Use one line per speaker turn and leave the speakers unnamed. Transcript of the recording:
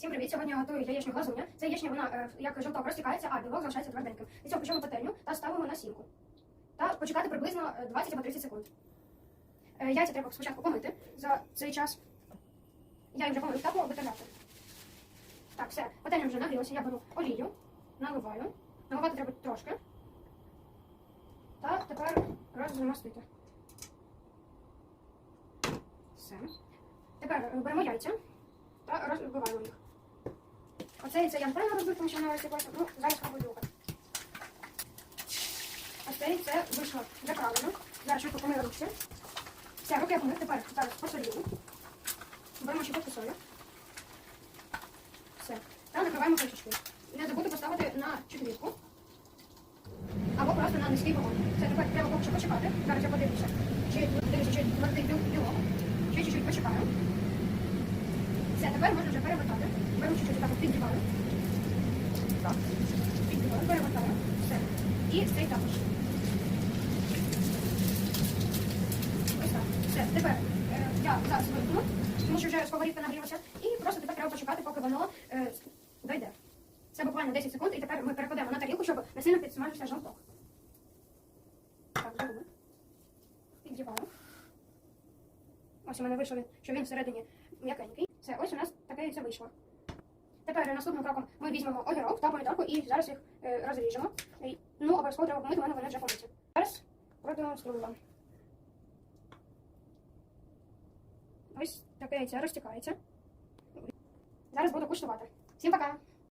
Всім привіт! Сьогодні готую яєчню глазуня. Ця яєчня вона е, як жовток розтікається, а білок залишається тверденьким. Для цього печемо пательню та ставимо на сімку. Та почекати приблизно е, 20 або 30 секунд. Е, Яйця треба спочатку помити за цей час. Я їх вже помив та витирати. Так, все, пательня вже нагрілася. Я беру олію, наливаю. Наливати треба трошки. Та тепер розмастити. Все. Тепер е, беремо яйця та розбиваємо їх. Оце яйце я правильно розбив, тому що воно розсипалося. Ну, зараз спробую друге. Ось це яйце вийшло заправлено. Зараз швидко помили руки. Все, руки я помив. Тепер зараз посолюємо. Беремо щепотку солі. Все. Та накриваємо кришечкою. Не забудьте поставити на четвірку. Або просто на низький вогонь. Це тепер треба поки почекати. Зараз я подивлюся, чи дивлюся, чи твердий білок. Ще чуть-чуть почекаю. Все, тепер можна вже перевертати. Беру чуть-чуть так. Піддіваю, перевертаю. Все. І цей також. Ось так. Все. Тепер е, я зараз вимкну, тому що вже сковорідка нагрілася. І просто тепер треба почекати, поки воно е, дойде. Це буквально 10 секунд, і тепер ми перекладемо на тарілку, щоб не сильно підсмажився жовток. Так, зробимо. Піддіваю. Ось у мене вийшло, що він всередині м'якенький. Все, ось у нас таке яйце вийшло. Тепер наступним кроком ми візьмемо огірок та помідорку і зараз їх е, розріжемо. Ну, обов'язково треба помити, у мене вони вже помиті. Зараз продемонструю вам. Ось таке яйце розтікається. Зараз буду куштувати. Всім пока!